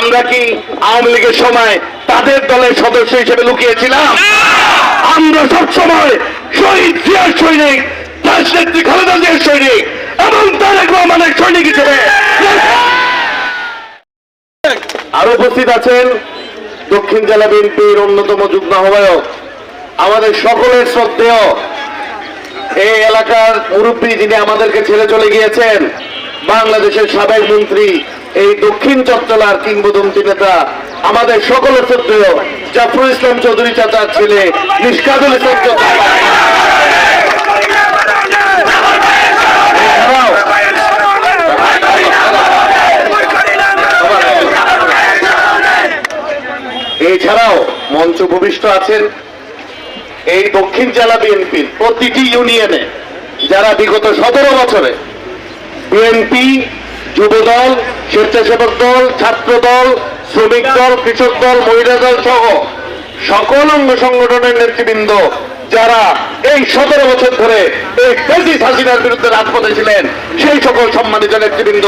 আমরা কি আওয়ামী লীগের সময় তাদের দলের সদস্য হিসেবে লুকিয়েছিলাম? আমরা সব সময় শহীদ জিয়ার সৈনিক, রাজনেত্রী খালেদা জিয়ার সৈনিক এবং তারেক রহমানের সৈনিক হিসেবে। আরও উপস্থিত আছেন দক্ষিণ জেলা বিএনপির অন্যতম যুগ্ম আহ্বায়ক, আমাদের সকলের শ্রদ্ধেয়। এই এলাকার মুরব্বী যিনি আমাদেরকে ছেড়ে চলে গিয়েছেন, বাংলাদেশের সাবেক মন্ত্রী এই দক্ষিণ চট্টলার কিংবদন্তি নেতা, আমাদের সকলের শ্রদ্ধেয় জাফর ইসলাম চৌধুরী চাচার ছেলে, নিষ্কাদুল এছাড়াও মঞ্চ ভূমিষ্ঠ আছেন এই দক্ষিণ জেলা বিএনপির প্রতিটি ইউনিয়নে, যারা বিগত সতেরো বছরে বিএনপি যুবদল, স্বেচ্ছাসেবক দল ছাত্র দল শ্রমিক দল, কৃষক দল, মহিলা দল সহ সকল অঙ্গ সংগঠনের নেতৃবৃন্দ যারা এই সতেরো বছর ধরে এই ফেসিস হাসিনার বিরুদ্ধে রাজপথে ছিলেন, সেই সকল সম্মানিত নেতৃবৃন্দ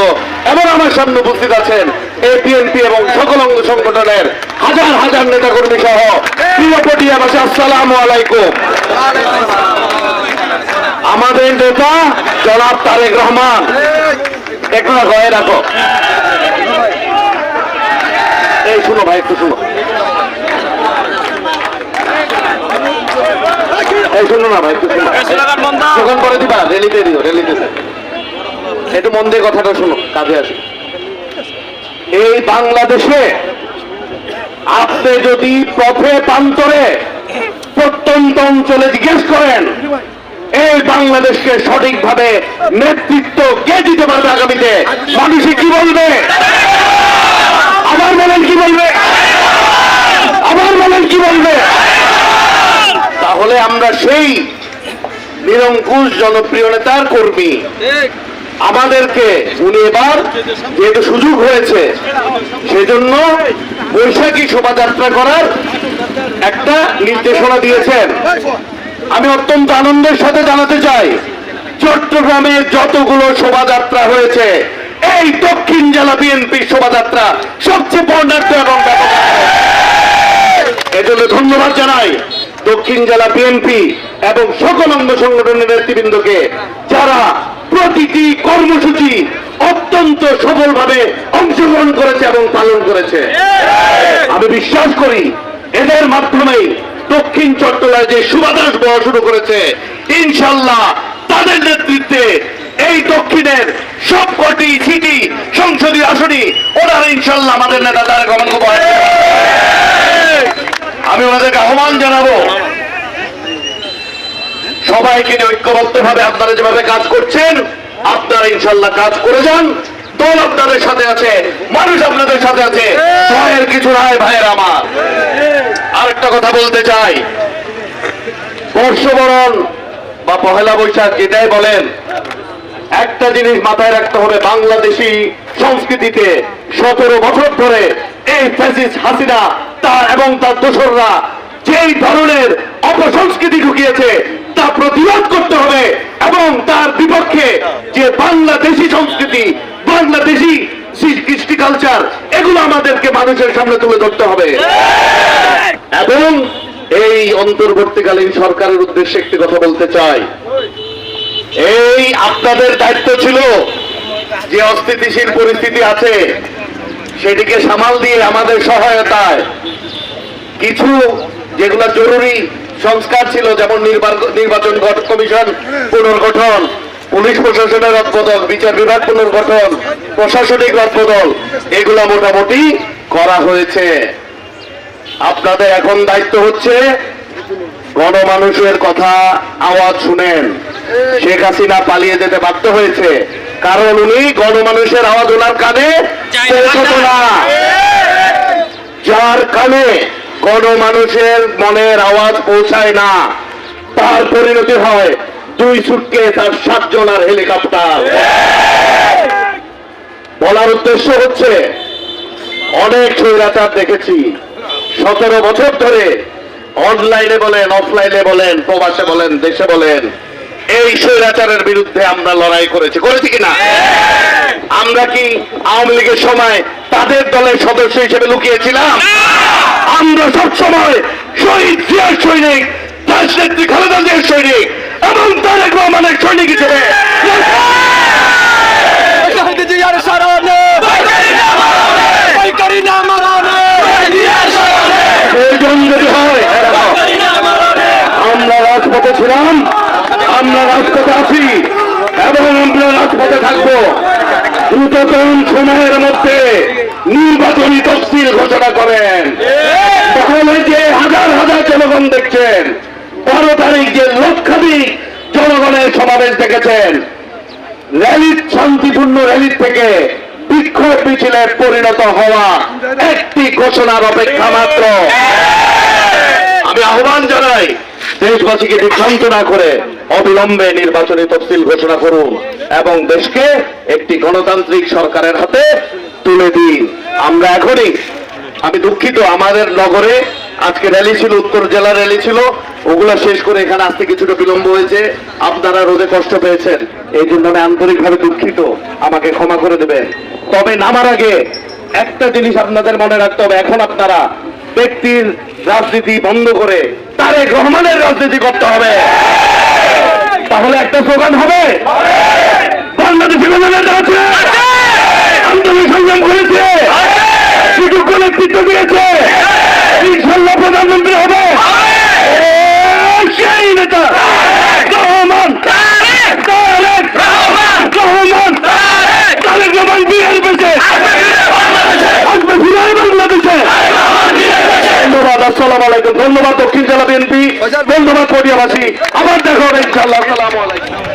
এবং আমার সামনে উপস্থিত আছেন এই বিএনপি এবং সকল অঙ্গ সংগঠনের হাজার হাজার নেতাকর্মী সহ। প্রিয় পটিয়াবাসী, আসসালামু আলাইকুম। আমাদের নেতা জনাব তারেক রহমান। রাখো এই রাখো। এই শুনো ভাই, একটু শুনো। এই শুনো না ভাই, একটু শুনো। যখন পরে দিবা রেলিতে দিও রেলিতে একটু মন দিয়ে কথাটা শুনো, কাজে আসি। এই বাংলাদেশে আপনি যদি পথে প্রান্তরে প্রত্যন্ত অঞ্চলে জিজ্ঞেস করেন এই বাংলাদেশকে সঠিকভাবে নেতৃত্ব কে দিতে পারবে আগামীতে? মানুষে কি বলবে? আবার বলেন কি বলবে? আবার বলেন কি বলবে? তাহলে আমরা সেই নিরঙ্কুশ জনপ্রিয় নেতার কর্মী আমাদেরকে উনি এবার যেহেতু সুযোগ হয়েছে, সেজন্য বৈশাখী শোভাযাত্রা করার একটা নির্দেশনা দিয়েছেন। আমি অত্যন্ত আনন্দের সাথে জানাতে চাই চট্টগ্রামে যতগুলো শোভাযাত্রা হয়েছে এই দক্ষিণ জেলা বিএনপির শোভাযাত্রা সবচেয়ে বর্ণাঢ্য এবং ব্যাপক এজন্য ধন্যবাদ জানাই দক্ষিণ জেলা বিএনপি এবং সকল অঙ্গ সংগঠনের নেতৃবৃন্দকে যারা প্রতিটি কর্মসূচি অত্যন্ত সফলভাবে অংশগ্রহণ করেছে এবং পালন করেছে। আমি বিশ্বাস করি এদের মাধ্যমেই দক্ষিণ চট্টলায় যে সুবাতাস বওয়া শুরু করেছে ইনশাল্লাহ তাদের নেতৃত্বে এই দক্ষিণের সব কটি সিটি সংসদীয় আসনই ওনারা ইনশাল্লাহ আমাদের নেতা তারা গমন আমি ওনাদেরকে আহ্বান জানাব সবাইকে ঐক্যবদ্ধ ভাবে আপনারা যেভাবে কাজ করছেন আপনারা ইনশাল্লাহ কাজ করে যান। দল আপনাদের সাথে আছে মানুষ আপনাদের সাথে আছে। ভয়ের কিছু আমার আরেকটা কথা বলতে চাই। বর্ষবরণ বা পহেলা বৈশাখ যেটাই বলেন। একটা জিনিস মাথায় রাখতে হবে, বাংলাদেশি সংস্কৃতিতে সতেরো বছর ধরে এই ফ্যাসিস হাসিনা তার এবং তার দোসররা যেই ধরনের অপসংস্কৃতি ঢুকিয়েছে তা প্রতিরোধ করতে হবে এবং তার বিপক্ষে যে বাংলাদেশি সংস্কৃতি, বাংলাদেশি কৃষ্টি কালচার এগুলো আমাদেরকে মানুষের সামনে তুলে ধরতে হবে। এই অন্তর্বর্তীকালীন সরকারের উদ্দেশ্যে একটি কথা বলতে চাই। এই আপনাদের দায়িত্ব ছিল যে অস্থিতিশীল পরিস্থিতি আছে, সেটিকে সামাল দিয়ে আমাদের সহায়তায় কিছু যেগুলো জরুরি সংস্কার ছিল, যেমন নির্বাচন কমিশন পুনর্গঠন, পুলিশ প্রশাসনের রদবদল বিচার বিভাগ পুনর্গঠন, প্রশাসনিক রদবদল এগুলো মোটামুটি করা হয়েছে। আপনাদের এখন দায়িত্ব হচ্ছে গণমানুষের কথা আওয়াজ শুনেন। শেখ হাসিনা পালিয়ে যেতে বাধ্য হয়েছে। কারণ উনি গণমানুষের আওয়াজ ওনার কানে পৌঁছতো না। যার কানে গণমানুষের মনের আওয়াজ পৌঁছায় না তার পরিণতি হয় দুই সুটকে তার সাতজন আর হেলিকপ্টার। বলার উদ্দেশ্য হচ্ছে অনেক স্বৈরাচার দেখেছি। সতেরো বছর ধরে অনলাইনে বলেন, অফলাইনে বলেন, প্রবাসে বলেন, দেশে বলেন, এই স্বৈরাচারের বিরুদ্ধে আমরা লড়াই করেছি। করেছি কিনা? আমরা কি আওয়ামী লীগের সময় তাদের দলের সদস্য হিসেবে লুকিয়েছিলাম? আমরা সব সময় শহীদ জিয়ার সৈনিক রাজনেত্রী খালেদা জিয়ার সৈনিক এবং তারেক রহমানের সৈনিক হিসেবে শহীদ জিয়ার স্মরণে বৈকারি না মারণে প্রয়োজন যদি হয় আমরা রাজপথে ছিলাম আমরা রাজপথে আছি এবং আমরা রাজপথে থাকব। দ্রুততম সময়ের মধ্যে নির্বাচনী তফসিল ঘোষণা করেন। তাহলে যে হাজার হাজার জনগণ দেখছেন, বারো তারিখ যে লক্ষাধিক জনগণের সমাবেশ দেখেছেন। র্যালির, শান্তিপূর্ণ র্যালির থেকে বিক্ষোভ মিছিলে পরিণত হওয়া একটি ঘোষণার অপেক্ষা মাত্র। আমি আহ্বান জানাই দেশবাসীকে বিভ্রান্ত না করে অবিলম্বে নির্বাচনী তফসিল ঘোষণা করুন এবং দেশকে একটি গণতান্ত্রিক সরকারের হাতে তুলে দিন। আমরা এখনই, আমি দুঃখিত, আমাদের নগরে আজকে র্যালি ছিল, উত্তর জেলা র্যালি ছিল, ওগুলা শেষ করে এখানে আসতে কিছুটা বিলম্ব হয়েছে। আপনারা রোদে কষ্ট পেয়েছেন, এই জন্য আমি আন্তরিকভাবে দুঃখিত, আমাকে ক্ষমা করে দেবেন। তবে নামার আগে একটা জিনিস আপনাদের মনে রাখতে হবে, এখন আপনারা ব্যক্তির রাজনীতি বন্ধ করে তারেক রহমানের রাজনীতি করতে হবে। তাহলে একটা স্লোগান হবে, বাংলাদেশ আছে। আন্দোলন সংগ্রাম করেছে। সুযোগ্য নেতৃত্ব দিয়েছে। প্রধানমন্ত্রী হবে সেই নেতা রহমান তারেক রহমান তারেক রহমান বিয়ের পেছে আসবে ফিরে বাংলাদেশে ধন্যবাদ আসসালাম আলাইকুম। ধন্যবাদ দক্ষিণ জেলা বিএনপি ধন্যবাদ পটিয়াবাসী। আবার দেখা হবে ইনশাল্লাহ আসসালামু আলাইকুম।